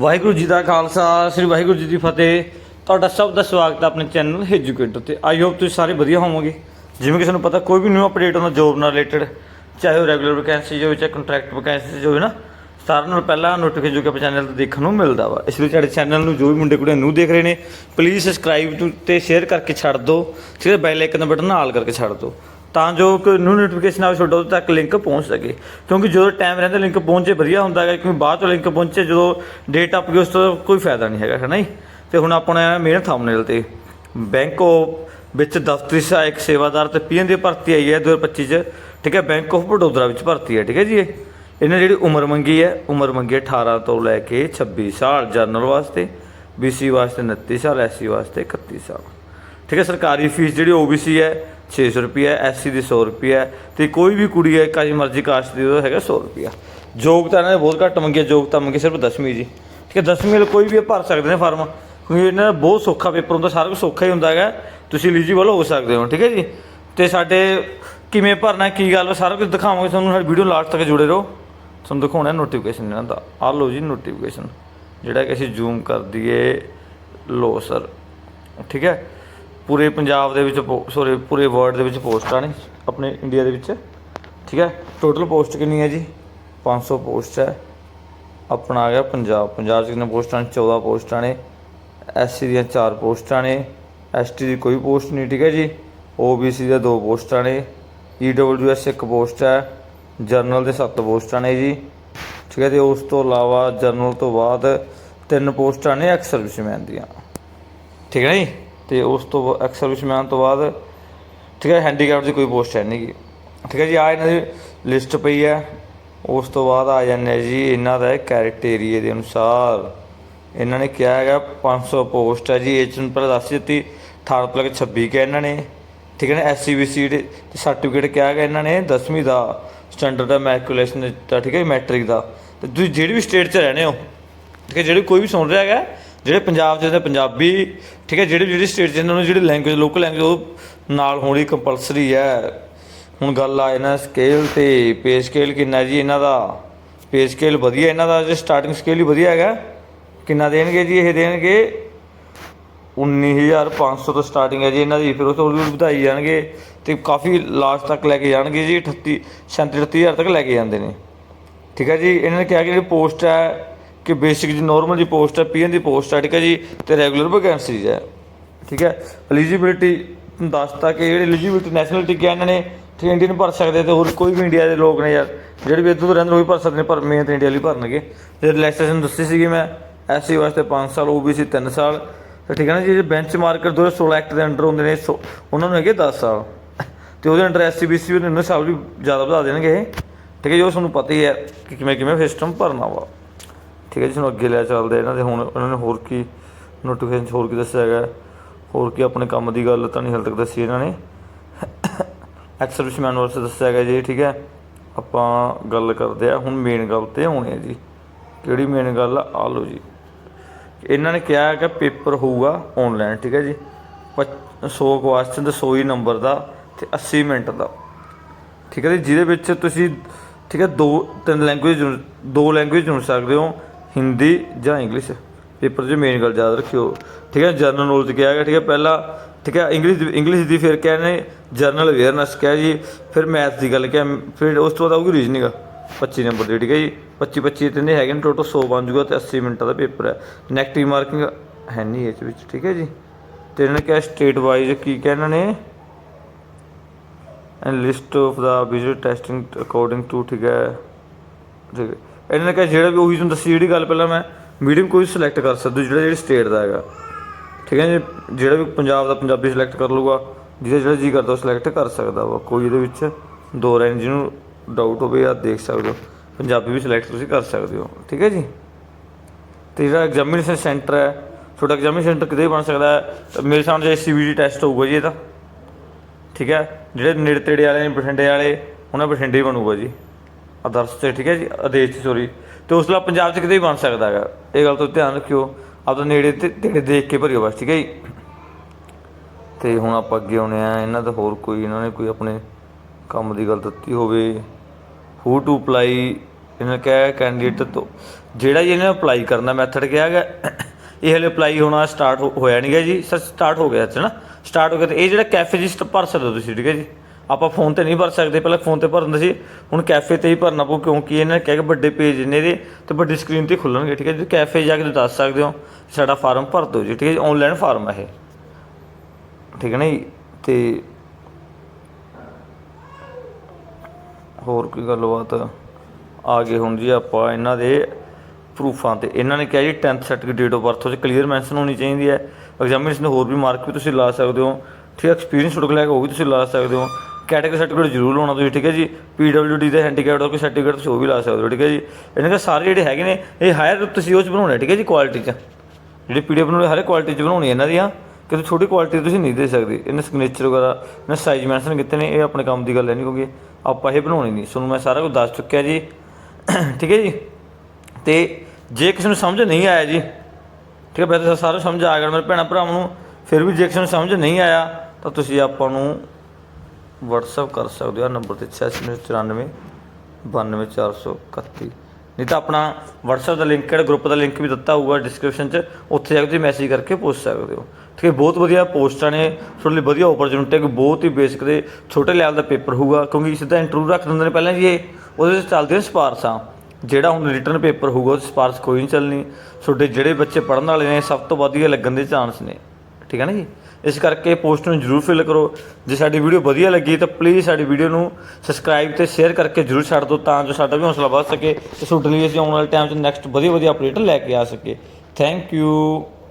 ਵਾਹਿਗੁਰੂ ਜੀ ਦਾ ਖਾਲਸਾ, ਸ੍ਰੀ ਵਾਹਿਗੁਰੂ ਜੀ ਦੀ ਫਤਿਹ। ਤੁਹਾਡਾ ਸਭ ਦਾ ਸਵਾਗਤ ਹੈ ਆਪਣੇ ਚੈਨਲ ਐਜੂਕੇਟਰ ਤੇ। ਆਈ ਹੋਪ ਤੁਸੀਂ ਸਾਰੇ ਵਧੀਆ ਹੋਵੋਗੇ। ਜਿਵੇਂ ਕਿ ਤੁਹਾਨੂੰ ਪਤਾ, ਕੋਈ ਵੀ ਨਿਊ ਅਪਡੇਟ ਹੁੰਦਾ ਜੋਬ ਨਾਲ ਰਿਲੇਟਡ ਚਾਹੇ ਉਹ ਰੈਗੂਲਰ ਵੈਕੈਂਸੀ ਹੋਵੇ ਚਾਹੇ ਕੰਟਰੈਕਟ ਵੈਕੈਂਸੀ ਹੋਵੇ ਨਾ, ਸਾਰਿਆਂ ਨਾਲੋਂ ਪਹਿਲਾਂ ਨੋਟੀਫਿਕੇਸ਼ਨ ਜੋ ਕਿ ਆਪਣੇ ਚੈਨਲ ਤੇ ਦੇਖਣ ਨੂੰ ਮਿਲਦਾ ਵਾ। ਇਸ ਲਈ ਸਾਡੇ ਚੈਨਲ ਨੂੰ ਜੋ ਵੀ ਮੁੰਡੇ ਕੁੜੀਆਂ ਨੂੰ ਦੇਖ ਰਹੇ ਨੇ ਪਲੀਜ਼ ਸਬਸਕ੍ਰਾਈਬ ਤੇ ਸ਼ੇਅਰ ਕਰਕੇ ਛੱਡ ਦਿਓ। ਠੀਕ ਬੈਲ ਆਈਕਨ ਦਾ ਬਟਨ ਨਾਲ ਕਰਕੇ ਛੱਡ ਦਿਓ। ਤਾਂ ਜੋ ਕੋਈ ਨਿਊ ਨੋਟੀਫਿਕੇਸ਼ਨ ਆਵੇ, ਤੁਹਾਡੇ ਤੱਕ ਲਿੰਕ ਪਹੁੰਚ ਸਕੇ। ਕਿਉਂਕਿ ਜਦੋਂ ਟਾਈਮ ਰਹਿੰਦਾ ਲਿੰਕ ਪਹੁੰਚੇ, ਵਧੀਆ ਹੁੰਦਾ ਹੈਗਾ। ਕਿਉਂਕਿ ਬਾਅਦ ਤੋਂ ਲਿੰਕ ਪਹੁੰਚੇ, ਜਦੋਂ ਡੇਟ ਅਪ ਗਈ ਉਸ ਤੋਂ ਕੋਈ ਫਾਇਦਾ ਨਹੀਂ ਹੈਗਾ, ਹੈ ਨਾ ਜੀ? ਤੇ ਹੁਣ ਆਪਣਾ ਮੇਨ ਥੰਬਨੇਲ ਤੇ ਬੈਂਕ ਆਫ ਵਿੱਚ ਦਫ਼ਤਰੀ ਸਹਾਇਕ ਸੇਵਾਦਾਰ ਤੇ ਪੀਐਨ ਦੀ ਭਰਤੀ ਆਈ ਹੈ 2025 ਚ। ਠੀਕ ਹੈ ਬੈਂਕ ਆਫ ਬੜੌਦਰਾ ਵਿੱਚ ਭਰਤੀ ਹੈ, ਠੀਕ ਹੈ ਜੀ ਇਹ? ਇਹਨੇ ਜਿਹੜੀ ਉਮਰ ਮੰਗੀ ਹੈ, ਉਮਰ ਮੰਗੀ ਹੈ 18 ਤੋਂ ਲੈ ਕੇ 26 ਸਾਲ, ਜਨਰਲ ਵਾਸਤੇ ਬੀਸੀ ਵਾਸਤੇ 29 ਸਾਲ ਐਸਸੀ ਵਾਸਤੇ 31 ਸਾਲ। ਠੀਕ ਹੈ, ਸਰਕਾਰੀ ਫੀਸ ਜਿਹੜੀ OBC ਹੈ 600 ਰੁਪਏ ਹੈ ਐਸਸੀ ਦੀ 100 ਰੁਪਏ ਹੈ ਤੇ ਕੋਈ ਵੀ ਕੁੜੀ ਹੈ ਕਾਜੀ ਮਰਜ਼ੀ ਕਾਸਟ ਦੀ ਉਹਦਾ ਹੈਗਾ 100 ਰੁਪਏ ਯੋਗਤਾ ਇਹਨਾਂ ਨੇ ਬਹੁਤ ਘੱਟ ਮੰਗੀ ਹੈ ਯੋਗਤਾ ਮੰਗੀ ਸਿਰਫ 10ਵੀਂ ਜੀ। ਠੀਕ ਹੈ 10ਵੀਂ ਵਾਲੇ ਕੋਈ ਵੀ ਭਰ ਸਕਦੇ ਨੇ ਫਾਰਮ ਕਿਉਂਕਿ ਇਹਨਾਂ ਦਾ ਬਹੁਤ ਸੌਖਾ ਪੇਪਰ ਹੁੰਦਾ ਸਾਰਾ ਕੁਝ ਸੌਖਾ ਹੀ ਹੁੰਦਾ ਹੈਗਾ। ਤੁਸੀਂ ਐਲੀਜੀਬਲ ਹੋ ਸਕਦੇ ਹੋ ਠੀਕ ਹੈ ਜੀ। ਤੇ ਸਾਡੇ ਕਿਵੇਂ ਭਰਨਾ ਕੀ ਗੱਲ ਵਾ, ਸਾਰਾ ਕੁਝ ਦਿਖਾਵਾਂਗੇ ਤੁਹਾਨੂੰ ਸਾਡੀ ਵੀਡੀਓ ਲਾਸਟ ਤੱਕ ਜੁੜੇ ਰਹੋ। ਤੁਹਾਨੂੰ ਦਿਖਾਉਣਾ ਨੋਟੀਫਿਕੇਸ਼ਨ ਇਹਨਾਂ ਦਾ। ਆ ਲਓ ਜੀ ਨੋਟੀਫਿਕੇਸ਼ਨ ਜਿਹੜਾ ਕਿ ਅਸੀਂ ਜ਼ੂਮ ਕਰ ਦਈਏ। ਲੋ ਸਰ ਠੀਕ ਹੈ। ਪੂਰੇ ਪੰਜਾਬ ਦੇ ਵਿੱਚ ਸੋਰੀ ਪੂਰੇ ਵਰਲਡ ਦੇ ਵਿੱਚ ਪੋਸਟਾਂ ਨੇ, ਆਪਣੇ ਇੰਡੀਆ ਦੇ ਵਿੱਚ। ਠੀਕ ਹੈ? ਟੋਟਲ ਪੋਸਟ ਕਿੰਨੀ ਹੈ ਜੀ? 500 ਪੋਸਟ ਹੈ। ਆਪਣਾ ਆ ਗਿਆ ਪੰਜਾਬ। ਪੰਜਾਬ 'ਚ ਕਿੰਨੇ ਪੋਸਟਾਂ ਨੇ 14 ਪੋਸਟਾਂ ਨੇ ਐਸਸੀ ਦੀਆਂ 4 ਪੋਸਟਾਂ ਨੇ ਐਸਟੀ ਦੀ ਕੋਈ ਪੋਸਟ ਨਹੀਂ, ਠੀਕ ਹੈ ਜੀ? ਓਬੀਸੀ ਦੀਆਂ 2 ਪੋਸਟਾਂ ਨੇ ਈਡਬਲਯੂਐਸ ਇੱਕ ਪੋਸਟ ਹੈ। ਜਰਨਲ ਦੇ 7 ਪੋਸਟਾਂ ਨੇ ਜੀ। ਠੀਕ ਹੈ ਤੇ ਉਸ ਤੋਂ ਇਲਾਵਾ ਜਰਨਲ ਤੋਂ ਬਾਅਦ ਤਿੰਨ ਪੋਸਟਾਂ ਨੇ ਐਕਸ ਸਰਵਿਸਮੈਨ ਦੀਆਂ। ਠੀਕ ਹੈ ਜੀ? ਤੇ ਉਸ ਤੋਂ ਬਾ- ਐਕਸ ਸਰਵਿਸਮੈਨ ਤੋਂ ਬਾਅਦ ਠੀਕ ਹੈ ਹੈਂਡੀਕੈਪ ਦੀ ਕੋਈ ਪੋਸਟ ਹੈ ਨਹੀਂ ਗੀ। ਠੀਕ ਹੈ ਜੀ ਆ ਇਹਨਾਂ ਦੀ ਲਿਸਟ ਪਈ ਹੈ। ਉਸ ਤੋਂ ਬਾਅਦ ਆ ਜਾਂਦੇ ਜੀ ਇਹਨਾਂ ਦਾ ਕ੍ਰਾਈਟੇਰੀਆ ਦੇ ਅਨੁਸਾਰ। ਇਹਨਾਂ ਨੇ ਕਿਹਾ ਹੈਗਾ 500 ਪੋਸਟ ਹੈ ਜੀ ਏਜ ਨੂੰ ਪਹਿਲਾਂ ਦੱਸ ਦਿੱਤੀ 18 ਪਲੱਸ ਲੈ ਕੇ 26 ਕਿਹਾ ਇਹਨਾਂ ਨੇ। ਠੀਕ ਹੈ ਨਾ ਐਸਸੀਬੀਸੀ ਦੇ ਸਰਟੀਫਿਕੇਟ ਕਿਹਾ ਹੈਗਾ ਇਹਨਾਂ ਨੇ 10ਵੀਂ ਦਾ ਸਟੈਂਡਰਡ ਦਾ ਮੈਕੂਲੇਸ਼ਨ ਦਾ, ਠੀਕ ਹੈ ਮੈਟ੍ਰਿਕ ਦਾ। ਤੇ ਤੁਸੀਂ ਜਿਹੜੀ ਵੀ ਸਟੇਟ 'ਚ ਰਹਿੰਦੇ ਹੋ, ਠੀਕ ਹੈ, ਜਿਹੜੇ ਕੋਈ ਵੀ ਸੁਣ ਰਿਹਾ ਹੈਗਾ ਜਿਹੜੇ ਪੰਜਾਬ 'ਚ ਪੰਜਾਬੀ, ਠੀਕ ਹੈ, ਜਿਹੜੀ ਜਿਹੜੀ ਸਟੇਟ 'ਚ ਇਹਨਾਂ ਨੂੰ ਜਿਹੜੀ ਲੈਂਗੁਏਜ ਲੋਕਲ ਲੈਂਗੁਏਜ ਉਹ ਨਾਲ ਹੋਣੀ ਕੰਪਲਸਰੀ ਹੈ। ਹੁਣ ਗੱਲ ਆ ਇਹਨਾਂ ਸਕੇਲ ਤੇ ਪੇ ਸਕੇਲ ਕਿੰਨਾ ਜੀ ਇਹਨਾਂ ਦਾ? ਪੇ ਸਕੇਲ ਵਧੀਆ ਇਹਨਾਂ ਦਾ, ਜੇ ਸਟਾਰਟਿੰਗ ਸਕੇਲ ਹੀ ਵਧੀਆ ਹੈਗਾ। ਕਿੰਨਾ ਦੇਣਗੇ ਜੀ ਇਹ ਦੇਣਗੇ? 19500 ਤੋਂ ਸਟਾਰਟਿੰਗ ਹੈ ਜੀ ਇਹਨਾਂ ਦੀ, ਫਿਰ ਉਸ ਤੋਂ ਵੀ ਵਧਾਈ ਜਾਣਗੇ ਤੇ ਕਾਫੀ ਲਾਸਟ ਤੱਕ ਲੈ ਕੇ ਜਾਣਗੇ ਜੀ 38 37 38000 ਤੱਕ ਲੈ ਕੇ ਜਾਂਦੇ ਨੇ। ਠੀਕ ਹੈ ਜੀ, ਇਹਨਾਂ ਨੇ ਕਿਹਾ ਕਿ ਜਿਹੜੀ ਪੋਸਟ ਹੈ ਕਿ ਬੇਸਿਕ ਜੀ ਨਾਰਮਲ ਜੀ ਪੋਸਟ ਹੈ ਪੀਐਨ ਦੀ ਪੋਸਟ ਹੈ, ਠੀਕ ਹੈ ਜੀ, ਤੇ ਰੈਗੂਲਰ ਵੈਕੈਂਸੀਜ਼ ਹੈ, ਠੀਕ ਹੈ। ਐਲੀਜੀਬਿਲਟੀ ਦੱਸਤਾ ਕਿ ਜਿਹੜੀ ਐਲੀਜੀਬਿਲਿਟੀ ਨੈਸ਼ਨਲਿਟੀ ਕਿਹਾ ਇਹਨਾਂ ਨੇ ਠੀਕ ਇੰਡੀਅਨ ਭਰ ਸਕਦੇ ਤੇ ਹੋਰ ਕੋਈ ਵੀ ਇੰਡੀਆ ਦੇ ਲੋਕ ਨੇ ਯਾਰ, ਜਿਹੜੇ ਵੀ ਇੱਧਰ ਤੋਂ ਰਹਿੰਦੇ ਉਹ ਵੀ ਭਰ ਸਕਦੇ ਨੇ, ਪਰ ਮੇਨ ਤਾਂ ਇੰਡੀਆ ਲਈ ਭਰਨਗੇ। ਤੇ ਰਿਲੈਕਸੇਸ਼ਨ ਦੱਸੀ ਸੀਗੀ ਮੈਂ ਐਸਸੀ ਵਾਸਤੇ 5 ਸਾਲ ਓਬੀਸੀ 3 ਸਾਲ, ਤੇ ਠੀਕ ਹੈ ਨਾ ਜੀ ਜਿਹੜੇ ਬੈਂਚ ਮਾਰਕਰ 2016 ਐਕਟ ਦੇ ਅੰਡਰ ਹੁੰਦੇ ਨੇ, ਸੋ- ਉਹਨਾਂ ਨੂੰ ਹੈਗੇ 10 ਸਾਲ। ਤੇ ਉਹਦੇ ਅੰਡਰ ਐਸਸੀਬੀਸੀ ਵੀ 19 ਸਾਲ ਵੀ ਜ਼ਿਆਦਾ ਵਧਾ ਦੇਣਗੇ ਠੀਕ ਹੈ ਜੀ, ਉਹ ਤੁਹਾਨੂੰ ਪਤਾ ਹੀ ਹੈ ਕਿ ਕਿਵੇਂ ਕਿਵੇਂ ਸਿਸਟਮ ਭਰਨਾ ਵਾ। ਠੀਕ ਹੈ ਜੀ ਤੁਹਾਨੂੰ ਅੱਗੇ ਲੈ ਚੱਲਦੇ ਇਹਨਾਂ ਦੇ, ਹੁਣ ਇਹਨਾਂ ਨੇ ਹੋਰ ਕੀ ਨੋਟੀਫਿਕੇਸ਼ਨ ਹੋਰ ਕੀ ਦੱਸਿਆ ਹੈਗਾ? ਹੋਰ ਕੀ ਆਪਣੇ ਕੰਮ ਦੀ ਗੱਲ ਤਾਂ ਨਹੀਂ ਹਾਲੇ ਤੱਕ ਦੱਸੀ ਇਹਨਾਂ ਨੇ। ਐਕਸਰਵਿਸਮੈਨ ਵਾਸਤੇ ਦੱਸਿਆ ਹੈਗਾ ਜੀ, ਠੀਕ ਹੈ? ਆਪਾਂ ਗੱਲ ਕਰਦੇ ਆ ਹੁਣ ਮੇਨ ਗੱਲ ਤੇ ਆਉਣੇ ਆ ਜੀ। ਕਿਹੜੀ ਮੇਨ ਗੱਲ ਆ? ਆਹ ਲਓ ਜੀ। ਇਹਨਾਂ ਨੇ ਕਿਹਾ ਕਿ ਪੇਪਰ ਹੋਊਗਾ ਆਨਲਾਈਨ ਠੀਕ ਹੈ ਜੀ? 100 ਕੁਐਸਚਨ ਦਾ 100 ਹੀ ਨੰਬਰ ਦਾ ਤੇ 80 ਮਿੰਟ ਦਾ। ਠੀਕ ਹੈ ਜੀ, ਜਿਹਦੇ ਵਿੱਚ ਤੁਸੀਂ, ਠੀਕ ਹੈ, ਦੋ, ਤਿੰਨ ਲੈਂਗੁਏਜ ਦੋ ਲੈਂਗੁਏਜ ਚੁਣ ਸਕਦੇ ਹੋ। ਹਿੰਦੀ ਜਾਂ ਇੰਗਲਿਸ਼ ਪੇਪਰ 'ਚ ਮੇਨ ਗੱਲ ਯਾਦ ਰੱਖਿਓ। ਠੀਕ ਹੈ ਜਰਨਲ ਨੌਲੇਜ ਕਿਹਾ ਗਿਆ, ਠੀਕ ਹੈ, ਪਹਿਲਾਂ, ਠੀਕ ਹੈ ਇੰਗਲਿਸ਼ ਦੀ ਇੰਗਲਿਸ਼ ਦੀ ਫਿਰ ਕਿਹਾ ਨੇ ਜਰਨਲ ਅਵੇਅਰਨੈਸ ਕਿਹਾ ਜੀ, ਫਿਰ ਮੈਥ ਦੀ ਗੱਲ ਕਿਹਾ, ਫਿਰ ਉਸ ਤੋਂ ਬਾਅਦ ਆਊਗੀ ਰੀਜਨਿੰਗ 25 ਨੰਬਰ ਦੀ, ਠੀਕ ਹੈ ਜੀ। 25 25 ਤਿੰਨੇ ਹੈਗੇ ਨੇ ਟੋਟਲ 100 ਬਣ ਜੂਗਾ ਤੇ 80 ਮਿੰਟਾਂ ਦਾ ਪੇਪਰ ਹੈ। ਨੈਗੇਟਿਵ ਮਾਰਕਿੰਗ ਹੈ ਨਹੀਂ ਇਹ ਵਿੱਚ, ਠੀਕ ਹੈ ਜੀ। ਤੇ ਇਹਨਾਂ ਨੇ ਕਿਹਾ ਸਟੇਟ ਵਾਈਜ਼ ਕੀ ਕਿਹਾ ਇਹਨਾਂ ਨੇ? ਐਂਡ ਲਿਸਟ ਆਫ ਦਾ ਵਿਜ਼ੂਅਲ ਟੈਸਟਿੰਗ ਅਕੋਰਡਿੰਗ ਟੂ ਠੀਕ ਹੈ ਠੀਕ ਹੈ। ਇਹਨਾਂ ਨੇ ਕਿਹਾ ਜਿਹੜਾ ਵੀ ਉਹੀ ਤੁਹਾਨੂੰ ਦੱਸੀ, ਜਿਹੜੀ ਗੱਲ ਪਹਿਲਾਂ ਮੈਂ ਮੀਡੀਅਮ ਕੋਈ ਸਿਲੈਕਟ ਕਰ ਸਕਦੇ ਹੋ ਜਿਹੜਾ ਜਿਹੜੀ ਸਟੇਟ ਦਾ ਹੈਗਾ। ਠੀਕ ਹੈ ਜੀ? ਜਿਹੜਾ ਵੀ ਪੰਜਾਬ ਦਾ ਪੰਜਾਬੀ ਸਿਲੈਕਟ ਕਰ ਲੂਗਾ ਜਿਹਦਾ ਜਿਹੜਾ ਜੀ ਕਰਦਾ ਉਹ ਸਿਲੈਕਟ ਕਰ ਸਕਦਾ ਵਾ। ਕੋਈ ਇਹਦੇ ਵਿੱਚ ਦੋ ਰੈਂਜ ਜਿਹਨੂੰ ਡਾਊਟ ਹੋਵੇ ਆ ਦੇਖ ਸਕਦੇ ਹੋ, ਪੰਜਾਬੀ ਵੀ ਸਿਲੈਕਟ ਤੁਸੀਂ ਕਰ ਸਕਦੇ ਹੋ। ਠੀਕ ਹੈ ਜੀ? ਤੇ ਜਿਹੜਾ ਐਗਜ਼ਾਮੀਨੇਸ਼ਨ ਸੈਂਟਰ ਹੈ, ਤੁਹਾਡਾ ਐਗਜ਼ਾਮੀਨੇਸ਼ਨ ਸੈਂਟਰ ਕਿਤੇ ਬਣ ਸਕਦਾ ਹੈ। ਤਾਂ ਮੇਰੇ ਸਾਹਮਣੇ ਸੀਬੀਟੀ ਟੈਸਟ ਹੋਊਗਾ ਜੀ ਇਹਦਾ ਠੀਕ ਹੈ? ਜਿਹੜੇ ਨੇੜੇ ਤੇੜੇ ਵਾਲੇ ਨੇ, ਬਠਿੰਡੇ ਵਾਲੇ, ਉਹਨਾਂ ਬਠਿੰਡੇ ਹੀ ਬਣੂਗਾ ਜੀ। ਆਦਰਸ਼ ਤੇ, ਠੀਕ ਹੈ ਜੀ? ਆਦੇਸ਼ ਸੋਰੀ ਤੇ ਉਸ ਤੋਂ ਬਾਅਦ ਪੰਜਾਬ 'ਚ ਕਿਤੇ ਵੀ ਬਣ ਸਕਦਾ ਹੈਗਾ। ਇਹ ਗੱਲ ਤੋਂ ਧਿਆਨ ਰੱਖਿਓ। ਆਪਦਾ ਨੇੜੇ ਤੇ ਤੇੜੇ ਦੇਖ ਕੇ ਭਰਿਓ ਬਸ, ਠੀਕ ਹੈ ਜੀ? ਤੇ ਹੁਣ ਆਪਾਂ ਅੱਗੇ ਆਉਣੇ ਆ। ਇਹਨਾਂ ਦਾ ਹੋਰ ਕੋਈ, ਇਹਨਾਂ ਨੇ ਕੋਈ ਆਪਣੇ ਕੰਮ ਦੀ ਗੱਲ ਦਿੱਤੀ ਹੋਵੇ। ਹੂ ਟੂ ਅਪਲਾਈ ਇਹਨਾਂ ਨੇ ਕਿਹਾ ਕੈਂਡੀਡੇਟ ਤੋਂ। ਜਿਹੜਾ ਜੀ ਇਹਨੇ ਅਪਲਾਈ ਕਰਨਾ ਮੈਥਡ ਕਿਹਾ ਗਿਆ ਇਹ ਹਲੇ ਅਪਲਾਈ ਹੋਣਾ ਸਟਾਰਟ ਹੋਇਆ ਨਹੀਂ ਗਾ ਜੀ। ਸਰ ਸਟਾਰਟ ਹੋ ਗਿਆ ਹੈ ਨਾ। ਸਟਾਰਟ ਹੋ ਗਿਆ ਤੇ ਇਹ ਜਿਹੜਾ ਕੈਫੇ ਜੀ ਸਟ- ਭਰ ਸਕਦੇ ਹੋ ਤੁਸੀਂ, ਠੀਕ ਹੈ ਜੀ? ਆਪਾਂ ਫੋਨ ਤੇ ਨਹੀਂ ਭਰ ਸਕਦੇ, ਪਹਿਲਾਂ ਫੋਨ ਤੇ ਭਰਦੇ ਸੀ, ਹੁਣ ਕੈਫੇ ਤੇ ਹੀ ਭਰਨਾ ਪਊ ਕਿਉਂਕਿ ਇਹਨਾਂ ਨੇ ਕਿਹਾ ਕਿ ਵੱਡੇ ਪੇਜ ਨੇ ਇਹਦੇ, ਤੇ ਵੱਡੀ ਸਕਰੀਨ ਤੇ ਖੁੱਲਣਗੇ, ਠੀਕ ਹੈ ਜੀ? ਕੈਫੇ ਜਾ ਕੇ ਤੁਸੀਂ ਦੱਸ ਸਕਦੇ ਹੋ, ਸਾਡਾ ਫਾਰਮ ਭਰ ਦਿਓ ਜੀ, ਠੀਕ ਹੈ ਜੀ? ਆਨਲਾਈਨ ਫਾਰਮ ਹੈ ਇਹ। ਠੀਕ ਹੈ ਨਾ ਜੀ? ਤੇ ਹੋਰ ਕੋਈ ਗੱਲਬਾਤ ਆ ਗਏ ਹੁਣ ਜੀ ਆਪਾਂ ਇਹਨਾਂ ਦੇ ਪ੍ਰੂਫਾਂ ਤੇ। ਇਹਨਾਂ ਨੇ ਕਿਹਾ ਜੀ 10th certificate date of birth ਉਹ ਕਲੀਅਰ ਮੈਂਸ਼ਨ ਹੋਣੀ ਚਾਹੀਦੀ ਹੈ। ਐਗਜ਼ਾਮਿਨੇਸ਼ਨ ਦੇ ਹੋਰ ਵੀ ਮਾਰਕ ਵੀ ਤੁਸੀਂ ਲਾ ਸਕਦੇ ਹੋ। ਠੀਕ ਹੈ ਐਕਸਪੀਰੀਅੰਸ ਤੁਹਾਡੇ ਕੋਲ ਹੈਗਾ ਉਹ ਵੀ ਤੁਸੀਂ ਲਾ ਸਕਦੇ ਹੋ। ਕੈਟਾਗਰੀ ਸਰਟੀਫਿਕੇਟ ਜ਼ਰੂਰ ਲਾਉਣਾ ਤੁਸੀਂ, ਠੀਕ ਹੈ ਜੀ? ਪੀਡਬਲਯੂਡੀ ਦੇ ਹੈਂਡੀਕੈਪ ਦਾ ਕੋਈ ਸਰਟੀਫਿਕੇਟ ਤੁਸੀਂ ਉਹ ਵੀ ਲਾ ਸਕਦੇ ਹੋ, ਠੀਕ ਹੈ ਜੀ? ਇਹਨਾਂ ਦੇ ਸਾਰੇ ਜਿਹੜੇ ਹੈਗੇ ਨੇ, ਇਹ ਹਾਇਰ ਤੁਸੀਂ ਉਹ 'ਚ ਬਣਾਉਣੇ ਠੀਕ ਹੈ ਜੀ ਕੁਆਲਿਟੀ 'ਚ। ਜਿਹੜੇ ਪੀਡੀਐਫ ਬਣਾਉਣੇ ਹਰ ਕੁਆਲਿਟੀ 'ਚ ਬਣਾਉਣੀ ਇਹਨਾਂ ਦੀਆਂ ਕਿਤੇ ਛੋਟੀ ਕੁਆਲਿਟੀ ਤੁਸੀਂ ਨਹੀਂ ਦੇ ਸਕਦੇ। ਇਹਨੇ ਸਿਗਨੇਚਰ ਵਗੈਰਾ, ਇਹਨਾਂ ਸਾਈਜ਼ ਮੈਂਸ਼ਨ ਕੀਤੇ ਨੇ, ਇਹ ਆਪਣੇ ਕੰਮ ਦੀ ਗੱਲ ਹੈ ਨਹੀਂ, ਕਿਉਂਕਿ ਆਪਾਂ ਇਹ ਬਣਾਉਣੀ ਨਹੀਂ। ਤੁਹਾਨੂੰ ਮੈਂ ਸਾਰਾ ਕੁਝ ਦੱਸ ਚੁੱਕਿਆ ਜੀ। ਠੀਕ ਹੈ ਜੀ? ਤੇ ਜੇ ਕਿਸੇ ਨੂੰ ਸਮਝ ਨਹੀਂ ਆਇਆ ਜੀ, ਠੀਕ ਹੈ, ਵੈਸੇ ਸਾਰਾ ਸਮਝ ਆ ਗਿਆ, ਮੇਰੇ ਭੈਣਾਂ ਭਰਾਵਾਂ ਨੂੰ, ਫਿਰ ਵੀ ਜੇ ਕਿਸੇ ਨੂੰ ਸਮਝ ਨਹੀਂ ਆਇਆ, ਤਾਂ ਤੁਸੀਂ ਆਪਾਂ ਨੂੰ ਵਟਸਐਪ ਕਰ ਸਕਦੇ ਹੋ। ਨੰਬਰ ਤੇ 8694 92431 ਨਹੀਂ ਤਾਂ ਆਪਣਾ WhatsApp ਦਾ ਲਿੰਕ ਜਿਹੜਾ ਗਰੁੱਪ ਦਾ ਲਿੰਕ ਵੀ ਦਿੱਤਾ ਹੋਊਗਾ ਡਿਸਕ੍ਰਿਪਸ਼ਨ 'ਚ, ਉੱਥੇ ਜਾ ਕੇ ਤੁਸੀਂ ਮੈਸੇਜ ਕਰਕੇ ਪੁੱਛ ਸਕਦੇ ਹੋ। ਠੀਕ ਹੈ, ਬਹੁਤ ਵਧੀਆ ਪੋਸਟਾਂ ਨੇ। ਤੁਹਾਡੇ ਲਈ ਵਧੀਆ ਓਪਰਚੁਨਿਟੀ ਹੈ ਬਹੁਤ ਹੀ ਬੇਸਿਕ ਦੇ ਛੋਟੇ ਲੈਵਲ ਦਾ ਪੇਪਰ ਹੋਊਗਾ। ਕਿਉਂਕਿ ਸਿੱਧਾ ਇੰਟਰਵਿਊ ਰੱਖ ਦਿੰਦੇ ਨੇ ਪਹਿਲਾਂ ਜੀ ਇਹ। ਉਹਦੇ 'ਚ ਚੱਲਦੀਆਂ ਸਿਫਾਰਸ਼ਾਂ। ਜਿਹੜਾ ਹੁਣ ਰਿਟਰਨ ਪੇਪਰ ਹੋਊਗਾ ਉਹ ਸਪਾਰਸ ਕੋਈ ਨਹੀਂ ਚੱਲਣੀ। ਤੁਹਾਡੇ ਜਿਹੜੇ ਬੱਚੇ ਪੜ੍ਹਨ ਵਾਲੇ ਨੇ, ਸਭ ਤੋਂ ਵਧੀਆ ਲੱਗਣ ਦੇ ਚਾਂਸ ਨੇ। ਠੀਕ ਹੈ ਨਾ ਜੀ? ਇਸ ਕਰਕੇ ਪੋਸਟ ਨੂੰ ਜਰੂਰ ਫਿਲ ਕਰੋ। ਜੇ ਸਾਡੀ ਵੀਡੀਓ ਵਧੀਆ ਲੱਗੀ ਤਾਂ ਪਲੀਜ਼ ਸਾਡੀ ਵੀਡੀਓ ਨੂੰ ਸਬਸਕ੍ਰਾਈਬ ਤੇ ਸ਼ੇਅਰ ਕਰਕੇ ਜਰੂਰ ਛੱਡ ਦਿਓ ਤਾਂ ਜੋ ਸਾਡਾ ਵੀ ਹੌਸਲਾ ਵੱਧ ਸਕੇ ਤੇ ਤੁਹਾਡੇ ਲਈ ਅਸੀਂ ਆਉਣ ਵਾਲੇ ਟਾਈਮ 'ਚ ਨੈਕਸਟ ਵਧੀਆ ਵਧੀਆ ਅਪਡੇਟ ਲੈ ਕੇ ਆ ਸਕੀਏ ਥੈਂਕ ਯੂ